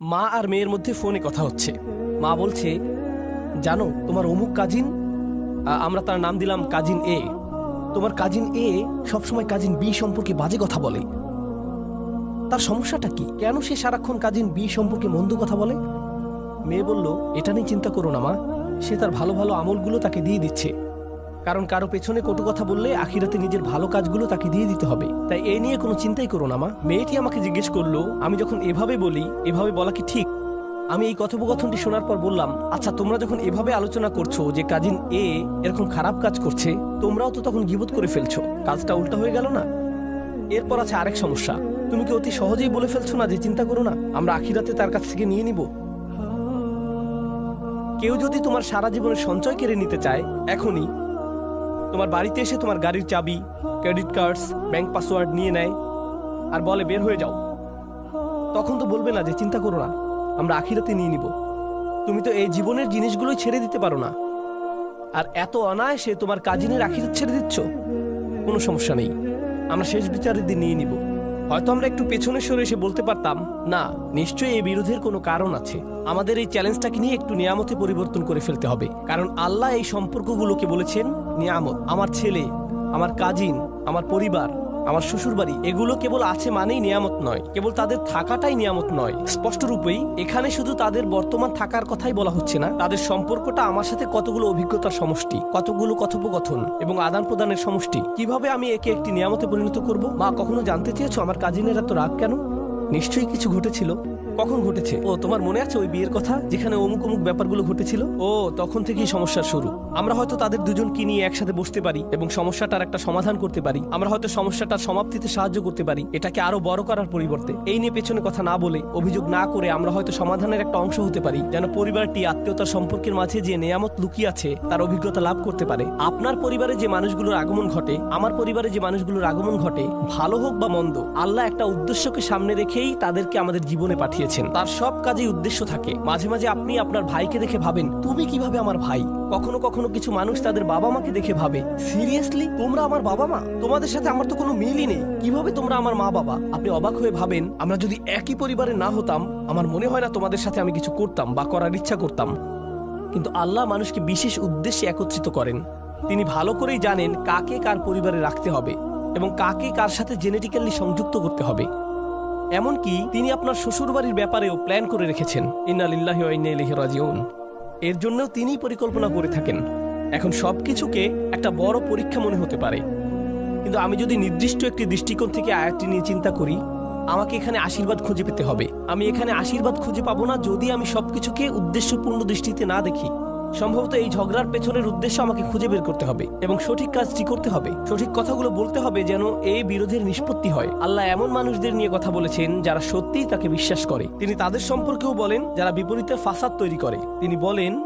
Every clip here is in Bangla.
মা আর মেয়ের মধ্যে ফোনে কথা হচ্ছে। মা বলছে, জানো, তোমার অমুক কাজিন আমরা তার নাম দিলাম কাজিন এ। তোমার কাজিন এ সবসময় কাজিন বি সম্পর্কে বাজে কথা বলে। তার সমস্যাটা কি? কেন সে সারাক্ষণ কাজিন বি সম্পর্কে মন্দ কথা বলে? মেয়ে বলল, এটা নিয়ে চিন্তা করো না মা। সে তার ভালো ভালো আমলগুলো তাকে দিয়ে দিচ্ছে। কারণ কারও পেছনে কটু কথা বললে আখিরাতে নিজের ভালো কাজগুলো তাকে দিয়ে দিতে হবে। তাই এই নিয়ে কোনো চিন্তাই করো না, মা। মেয়েটি আমাকে জিজ্ঞেস করল, আমি যখন এভাবে বলি, এভাবে বলা কি ঠিক? আমি এই কথোপকথনটি শোনার পর বললাম আচ্ছা তোমরা যখন এভাবে আলোচনা করছ যে কাজিন এ এরকম খারাপ কাজ করছে, তোমরাও তো তখন গিবত করে ফেলছো। কাজটা উল্টা হয়ে গেল না? এরপর আছে আরেক সমস্যা। তুমি কি অতি সহজেই বলে ফেলছো না যে চিন্তা করো না? আমরা আখিরাতে তার কাছ থেকে নিয়ে নিব। কেউ যদি তোমার সারা জীবনের সঞ্চয় কেড়ে নিতে চায়, এখনই তোমার বাড়িতে এসে তোমার গাড়ির চাবি ক্রেডিট কার্ডস ব্যাংক পাসওয়ার্ড নিয়ে নেয় আর বলে, বের হয়ে যাও। তখন তো বলবে না যে, চিন্তা করো না, আমরা আখিরাতে নিয়ে নিব। তুমি তো এই জীবনের জিনিসগুলোই ছেড়ে দিতে পারো না। আর এত অনায়াসে তোমার কাজিনের আখিরাত ছেড়ে দিচ্ছ? কোনো সমস্যা নেই। আমরা শেষ বিচারের দিন নিয়ে নিব। হয়তো আমরা একটু পেছনে সরে এসে বলতে পারতাম, না, নিশ্চয়ই এই বিরোধের কোনো কারণ আছে। আমাদের এই চ্যালেঞ্জটাকে নিয়ে একটু নিয়ামতে পরিবর্তন করে ফেলতে হবে। কারণ আল্লাহ এই সম্পর্কগুলোকে বলেছেন, নিয়ামত, আমার ছেলে, আমার কাজিন আমার পরিবার আমার শ্বশুর বাড়ি এগুলো কেবল আছে মানেই নিয়ামত নয়। কেবল তাদের থাকাটাই নিয়ামত নয়। স্পষ্ট রূপেই এখানে শুধু তাদের বর্তমান থাকার কথাই বলা হচ্ছে না। তাদের সম্পর্কটা আমার সাথে কতগুলো অভিজ্ঞতার সমষ্টি, কতগুলো কথোপকথন এবং আদান প্রদানের সমষ্টি। কীভাবে আমি একে একটি নিয়ামতে পরিণত করব? মা, কখনো জানতে চেয়েছো আমার কাজিনের তো রাগ কেন? নিশ্চয়ই কিছু ঘটেছিল। কখন ঘটেছে? ও, তোমার মনে আছে ওই বিয়ের কথা? যেখানে অমুক অমুক ব্যাপারগুলো ঘটেছিল? ও, তখন থেকেই সমস্যার শুরু। আমরা হয়তো তাদের দুজনকে নিয়ে একসাথে বসতে পারি এবং সমস্যাটার একটা সমাধান করতে পারি। আমরা হয়তো সমস্যাটার সমাপ্তিতে সাহায্য করতে পারি। এটাকে আরও বড় করার পরিবর্তে। এই নিয়ে পেছনে কথা না বলে, অভিযোগ না করে আমরা হয়তো সমাধানের একটা অংশ হতে পারি। যেন পরিবারটি আত্মীয়তার সম্পর্কের মাঝে যে নেয়ামত লুকিয়ে আছে, তার অভিজ্ঞতা লাভ করতে পারে। আপনার পরিবারে যে মানুষগুলোর আগমন ঘটে, আমার পরিবারে যে মানুষগুলোর আগমন ঘটে, ভালো হোক বা মন্দ, আল্লাহ একটা উদ্দেশ্যকে সামনে রেখেই তাদেরকে আমাদের জীবনে পাঠিয়েছেন তার সব কাজেই উদ্দেশ্য থাকে। মাঝে মাঝে আপনি আপনার ভাইকে দেখে ভাবেন, তুমি কীভাবে আমার ভাই? কখনো কখনো কিছু মানুষ তাদের বাবা মাকে দেখে ভাবে, সিরিয়াসলি, তোমরা আমার বাবা মা তোমাদের সাথে আমার তো কোনো মিলই নেই। কীভাবে তোমরা আমার মা বাবা আপনি অবাক হয়ে ভাবেন, আমরা যদি একই পরিবারে না হতাম, আমার মনে হয় না তোমাদের সাথে আমি কিছু করতাম বা করার ইচ্ছা করতাম। কিন্তু আল্লাহ মানুষকে বিশেষ উদ্দেশ্যে একত্রিত করেন। তিনি ভালো করেই জানেন কাকে কার পরিবারে রাখতে হবে এবং কাকে কার সাথে জেনেটিক্যালি সংযুক্ত করতে হবে। এমনকি তিনি আপনার শ্বশুরবাড়ির ব্যাপারেও প্ল্যান করে রেখেছেন। ইন্নালিল্লাহি ওয়া ইন্না ইলাইহি রাজিউন। এর জন্য তিনিই পরিকল্পনা করে থাকেন। এখন সবকিছুকে একটা বড় পরীক্ষা মনে হতে পারে। কিন্তু আমি যদি নির্দিষ্ট একটি দৃষ্টিকোণ থেকে আয়াতটি নিয়ে চিন্তা করি, আমাকে এখানে আশীর্বাদ খুঁজে পেতে হবে। আমি এখানে আশীর্বাদ খুঁজে পাবো না যদি আমি সবকিছুকে উদ্দেশ্যপূর্ণ দৃষ্টিতে না দেখি। সম্ভবত এই ঝগড়ার পেছনের উদ্দেশ্য আমাকে খুঁজে বের করতে হবে এবং সঠিক কাজটি করতে হবে। সঠিক কথাগুলো বলতে হবে যেন এই বিরোধের নিষ্পত্তি হয়। আল্লাহ এমন মানুষদের নিয়ে কথা বলেছেন যারা সত্যিই তাকে বিশ্বাস করে। তিনি তাদের সম্পর্কেও বলেন, যারা বিপরীতে ফাসাদ তৈরি করে। তিনি বলেন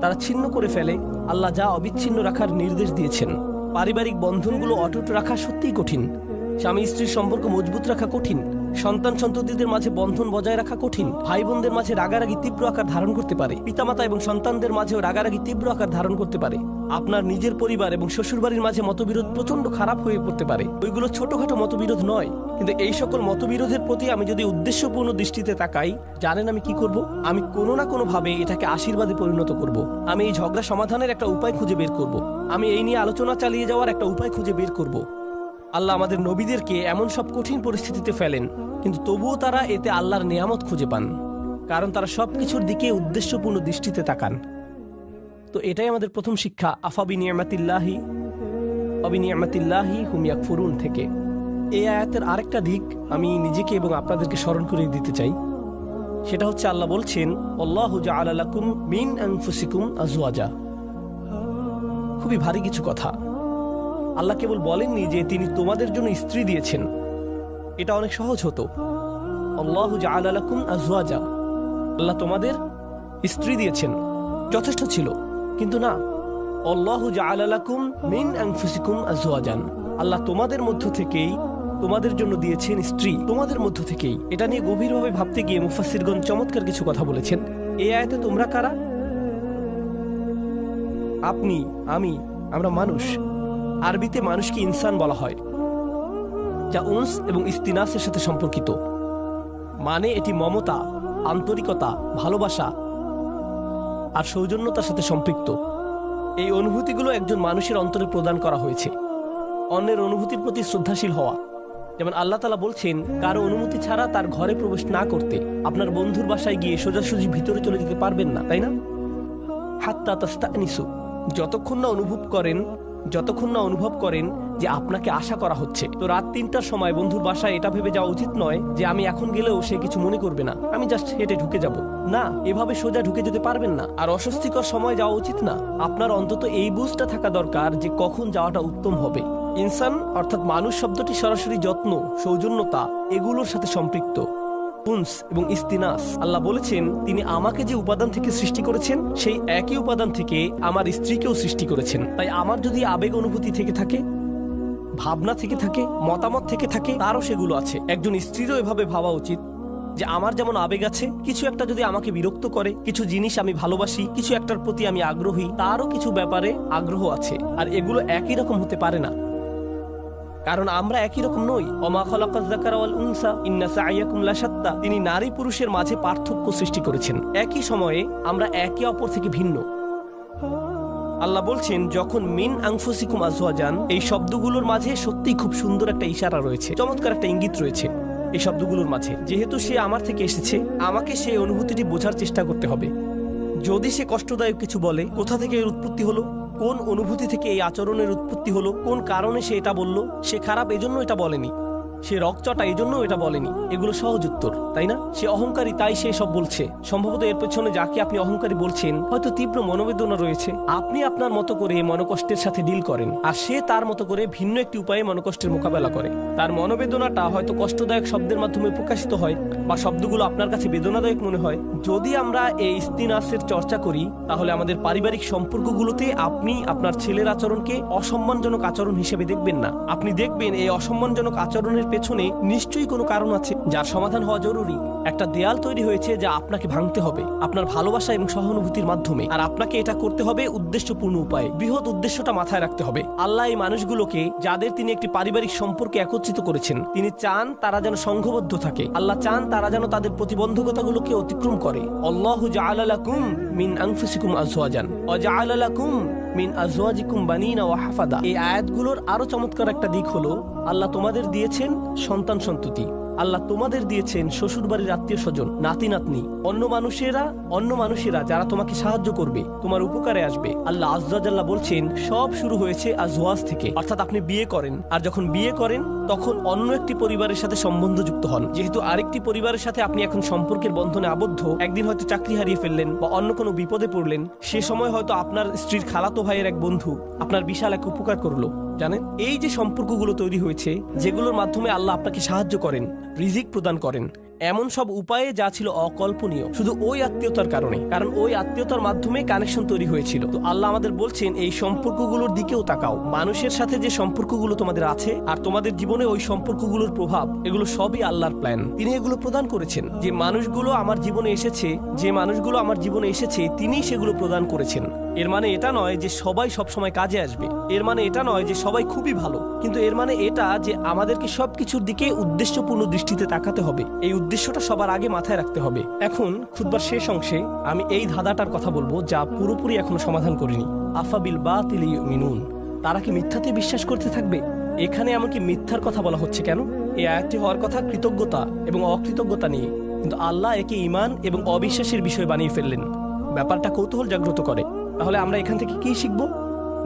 তারা ছিন্ন করে ফেলে। আল্লাহ যা অবিচ্ছিন্ন রাখার নির্দেশ দিয়েছেন। পারিবারিক বন্ধনগুলো অটুট রাখা সত্যিই কঠিন। স্বামী স্ত্রীর সম্পর্ক মজবুত রাখা কঠিন। সন্তান সন্ততিদের মাঝে বন্ধন বজায় রাখা কঠিন ভাই বোনদের মাঝে রাগারাগি তীব্র আকার ধারণ করতে পারে, পিতামাতা এবং সন্তানদের মাঝেও রাগারাগি তীব্র আকার ধারণ করতে পারে। আপনার নিজের পরিবার এবং শ্বশুরবাড়ির মাঝে মতবিরোধ প্রচণ্ড খারাপ হয়ে পড়তে পারে। ওইগুলো ছোটখাটো মতবিরোধ নয়, কিন্তু এই সকল মতবিরোধের প্রতি আমি যদি উদ্দেশ্যপূর্ণ দৃষ্টিতে তাকাই, জানেন আমি কি করব? আমি কোনো না কোনো ভাবে এটাকে আশীর্বাদে পরিণত করব। আমি এই ঝগড়া সমাধানের একটা উপায় খুঁজে বের করব। আমি এই নিয়ে আলোচনা চালিয়ে যাওয়ার একটা উপায় খুঁজে বের করব। আল্লাহ আমাদের নবীদেরকে এমন সব কঠিন পরিস্থিতিতে ফেলেন, কিন্তু তবুও তারা এতে আল্লাহর নিয়ামত খুঁজে পান, কারণ তারা সবকিছুর দিকে উদ্দেশ্যপূর্ণ দৃষ্টিতে তাকান। তো এটাই আমাদের প্রথম শিক্ষা আফাবি নিয়ামাতিল্লাহি অবি নিয়ামাতিল্লাহি হুমিয়াক ফুরুন থেকে। এই আয়াতের আরেকটা দিক আমি নিজেকে এবং আপনাদেরকে স্মরণ করে দিতে চাই। সেটা হচ্ছে আল্লাহ বলছেন, আল্লাহ জাআলালাকুম মিন আনফুসিকুম আজওয়াজা খুবই ভারী কিছু কথা। আল্লাহ কেবল বলেননি যে তিনি তোমাদের জন্য স্ত্রী দিয়েছেন। এটা অনেক সহজ হতো। আল্লাহ আল্লাহ তোমাদের স্ত্রী দিয়েছেন। যথেষ্ট ছিল। কিন্তু না। আল্লাহ আল্লাহ তোমাদের মধ্য থেকেই তোমাদের জন্য দিয়েছেন স্ত্রী। তোমাদের মধ্য থেকেই। এটা নিয়ে গভীরভাবে ভাবতে গিয়ে মুফাসসিরগণ চমৎকার কিছু কথা বলেছেন। এই আয়াতে তোমরা কারা? আপনি, আমি, আমরা মানুষ। আরবিতে মানুষকে ইনসান বলা হয়, যা উনস এবং ইস্তিনাসের সাথে সম্পর্কিত। মানে এটি মমতা, আন্তরিকতা, ভালোবাসা আর সৌজন্যতার সাথে সম্পৃক্ত। এই অনুভূতিগুলো একজন মানুষের অন্তরে প্রদান করা হয়েছে। অন্যের অনুভূতির প্রতি শ্রদ্ধাশীল হওয়া। যেমন আল্লাহ তালা বলছেন, কারও অনুমতি ছাড়া তার ঘরে প্রবেশ না করতে আপনার বন্ধুর বাসায় গিয়ে সোজাসুজি ভিতরে চলে যেতে পারবেন না। তাই না? হাত্তা তাস্তা নিসু যতক্ষণ না অনুভব করেন যতক্ষণ না অনুভব করেন যে আপনাকে আশা করা হচ্ছে। তো রাত তিনটার সময় বন্ধুর বাসায় এটা ভেবে যাওয়া উচিত নয় যে আমি এখন গেলেও সে কিছু মনে করবে না। আমি জাস্ট হেঁটে ঢুকে যাব। না, এভাবে সোজা ঢুকে যেতে পারবেন না। আর অস্বস্তিকর সময় যাওয়া উচিত না। আপনার অন্তত এই বুঝটা থাকা দরকার যে কখন যাওয়াটা উত্তম হবে। ইনসান, অর্থাৎ মানুষ শব্দটি সরাসরি যত্ন, সৌজন্যতা, এগুলোর সাথে সম্পৃক্ত। উনস এবং ইস্তিনাস। আল্লাহ বলেছেন, তিনি আমাকে যে উপাদান থেকে সৃষ্টি করেছেন, সেই একই উপাদান থেকে আমার স্ত্রীকেও সৃষ্টি করেছেন। তাই আমার যদি আবেগ অনুভূতি থেকে থাকে, ভাবনা থেকে থাকে, মতামত থেকে থাকে, তারও সেগুলো আছে। একজন স্ত্রীরও এভাবে ভাবা উচিত যে আমার যেমন আবেগ আছে, কিছু একটা যদি আমাকে বিরক্ত করে, কিছু জিনিস আমি ভালোবাসি, কিছু একটার প্রতি আমি আগ্রহী, তারও কিছু ব্যাপারে আগ্রহ আছে। আর এগুলো একই রকম হতে পারে না। কারণ আমরা একই রকম নই। অমা উনসা তিনি নারী পুরুষের মাঝে পার্থক্য সৃষ্টি করেছেন। একই সময়ে আমরা একে অপর থেকে ভিন্ন। আল্লাহ বলছেন, যখন মিন আংফুসিকুম আজওয়াজান, এই শব্দগুলোর মাঝে সত্যিই খুব সুন্দর একটা ইশারা রয়েছে। চমৎকার একটা ইঙ্গিত রয়েছে এই শব্দগুলোর মাঝে। যেহেতু সে আমার থেকে এসেছে, আমাকে সেই অনুভূতিটি বোঝার চেষ্টা করতে হবে। যদি সে কষ্টদায়ক কিছু বলে, কোথা থেকে এর উৎপত্তি হলো? কোন অনুভূতি থেকে এই আচরণের উৎপত্তি হলো? কোন কারণে সে এটা বলল? সে খারাপ, এজন্য এটা বলেনি। সে রকচটা এই জন্য এটা বলেনি। এগুলো সহজ উত্তর, তাই না? সে অহংকারী, তাই সে সব বলছে। সম্ভবত এর পেছনে যাকে আপনি অহংকারী বলছেন, হয়তো তীব্র মনোবেদনা রয়েছে। আপনি আপনার মতো করে মনোকষ্টের সাথে ডিল করেন, আর সে তার মতো করে ভিন্ন একটি উপায়ে মনোকষ্টের মোকাবেলা করে। তার মনোবেদনাটা হয়তো কষ্টদায়ক শব্দের মাধ্যমে প্রকাশিত হয়, বা শব্দগুলো আপনার কাছে বেদনাদায়ক মনে হয়। যদি আমরা এই ইস্তিনাসের চর্চা করি, তাহলে আমাদের পারিবারিক সম্পর্কগুলোতে আপনি আপনার ছেলের আচরণকে অসম্মানজনক আচরণ হিসেবে দেখবেন না। আপনি দেখবেন এই অসম্মানজনক আচরণের পেছনে নিশ্চয়ই কোনো কারণ আছে, যার সমাধান হওয়া জরুরি। একটা দেয়াল তৈরি হয়েছে যা আপনাকে ভাঙতে হবে, আপনার ভালোবাসা এবং সহানুভূতির মাধ্যমে। আর আপনাকে এটা করতে হবে উদ্দেশ্যপূর্ণ উপায়ে। বৃহৎ উদ্দেশ্যটা মাথায় রাখতে হবে। আল্লাহ এই মানুষগুলোকে, যাদের তিনি একটি পারিবারিক সম্পর্কে একত্রিত করেছেন, তিনি চান তারা যেন সংঘবদ্ধ থাকে। আল্লাহ চান তারা যেন তাদের প্রতিবন্ধকতাগুলোকে অতিক্রম করে। আল্লাহু জাআলালাকুম মিন আনফুসিকুম আজওয়াজান ওয়া জাআলালাকুম মিন আজওয়াজিকুম বানিনা ওয়া হাফাদা। এই আয়াতগুলোর আরও চমৎকার একটা দিক হলো, আল্লাহ তোমাদের দিয়েছেন সন্তান সন্ততি। আল্লাহ তোমাদের দিয়েছেন শ্বশুর বাড়ির আত্মীয় স্বজন নাতি নাতনি অন্য মানুষেরা অন্য মানুষেরা যারা তোমাকে সাহায্য করবে, তোমার উপকারে আসবে। আল্লাহ আজ্লাহ বলছেন, সব শুরু হয়েছে আজওয়াজ থেকে। অর্থাৎ আপনি বিয়ে করেন, আর যখন বিয়ে করেন, তখন অন্য একটি পরিবারের সাথে সম্বন্ধ যুক্ত হন। যেহেতু আরেকটি পরিবারের সাথে আপনি এখন সম্পর্কের বন্ধনে আবদ্ধ, একদিন হয়তো চাকরি হারিয়ে ফেললেন বা অন্য কোনো বিপদে পড়লেন, সে সময় হয়তো আপনার স্ত্রীর খালাতো ভাইয়ের এক বন্ধু আপনার বিশাল এক উপকার করল। জানেন? এই যে সম্পর্কগুলো তৈরি হয়েছে, যেগুলোর মাধ্যমে আল্লাহ আপনাকে সাহায্য করেন, রিজিক প্রদান করেন এমন সব উপায়ে যা ছিল অকল্পনীয়। শুধু ওই আত্মীয়তার কারণে, কারণ ওই আত্মীয়তার মাধ্যমে কানেকশন তৈরি হয়েছিল। তো আল্লাহ আমাদের বলছেন, এই সম্পর্কগুলোর দিকেও তাকাও। মানুষের সাথে যে সম্পর্কগুলো তোমাদের আছে আর তোমাদের জীবনে ওই সম্পর্কগুলোর প্রভাব, এগুলো সবই আল্লাহর প্ল্যান তিনি এগুলো প্রদান করেছেন। যে মানুষগুলো আমার জীবনে এসেছে, যে মানুষগুলো আমার জীবনে এসেছে, তিনিই সেগুলো প্রদান করেছেন। এর মানে এটা নয় যে সবাই সব সময় কাজে আসবে। এর মানে এটা নয় যে সবাই খুবই ভালো। কিন্তু এর মানে এটা যে আমাদেরকে সবকিছুর দিকে উদ্দেশ্যপূর্ণ দৃষ্টিতে তাকাতে হবে। এই উদ্দেশ্যটা সবার আগে মাথায় রাখতে হবে। এখন খুদবার শেষ অংশে আমি এই ধাঁধাটার কথা বলব যা পুরোপুরি এখনও সমাধান করিনি। আফাবিল বা মিনুন তারা কি মিথ্যাতে বিশ্বাস করতে থাকবে? এখানে এমনকি মিথ্যার কথা বলা হচ্ছে কেন? এই আয়াতটি হওয়ার কথা কৃতজ্ঞতা এবং অকৃতজ্ঞতা নিয়ে। কিন্তু আল্লাহ একে ইমান এবং অবিশ্বাসের বিষয় বানিয়ে ফেললেন। ব্যাপারটা কৌতূহল জাগ্রত করে। তাহলে আমরা এখান থেকে কি শিখব?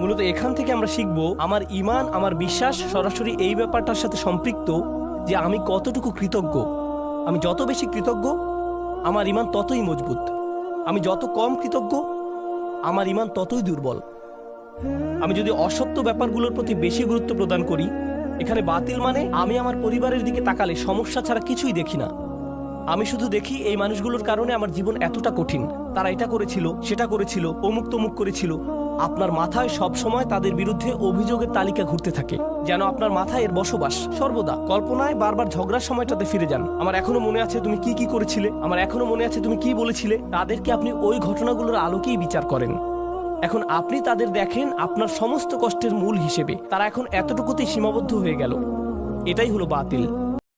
মূলত এখান থেকে আমরা শিখব, আমার ইমান আমার বিশ্বাস সরাসরি এই ব্যাপারটার সাথে সম্পৃক্ত যে আমি কতটুকু কৃতজ্ঞ। আমি যত বেশি কৃতজ্ঞ, আমার ইমান ততই মজবুত। আমি যত কম কৃতজ্ঞ, আমার ইমান ততই দুর্বল। আমি যদি অসত্য ব্যাপারগুলোর প্রতি বেশি গুরুত্ব প্রদান করি, এখানে বাতিল মানে আমি আমার পরিবারের দিকে তাকালে সমস্যা ছাড়া কিছুই দেখি না। আমি শুধু দেখি এই মানুষগুলোর কারণে আমার জীবন এতটা কঠিন। তারা এটা করেছিল, সেটা করেছিল অমুক তমুক করেছিল। আপনার মাথায় সব সময় তাদের বিরুদ্ধে অভিযোগের তালিকা ঘুরতে থাকে। যেন আপনার মাথায় এর বসবাস। সর্বদা। কল্পনায় বারবার ঝগড়ার সময়টাতে ফিরে যান। আমার এখনও মনে আছে তুমি কি কি করেছিলে। আমার এখনও মনে আছে তুমি কি বলেছিলে। তাদেরকে আপনি ওই ঘটনাগুলোর আলোকেই বিচার করেন। এখন আপনি তাদের দেখেন আপনার সমস্ত কষ্টের মূল হিসেবে। তারা এখন এতটুকুতেই সীমাবদ্ধ হয়ে গেল। এটাই হলো বাতিল।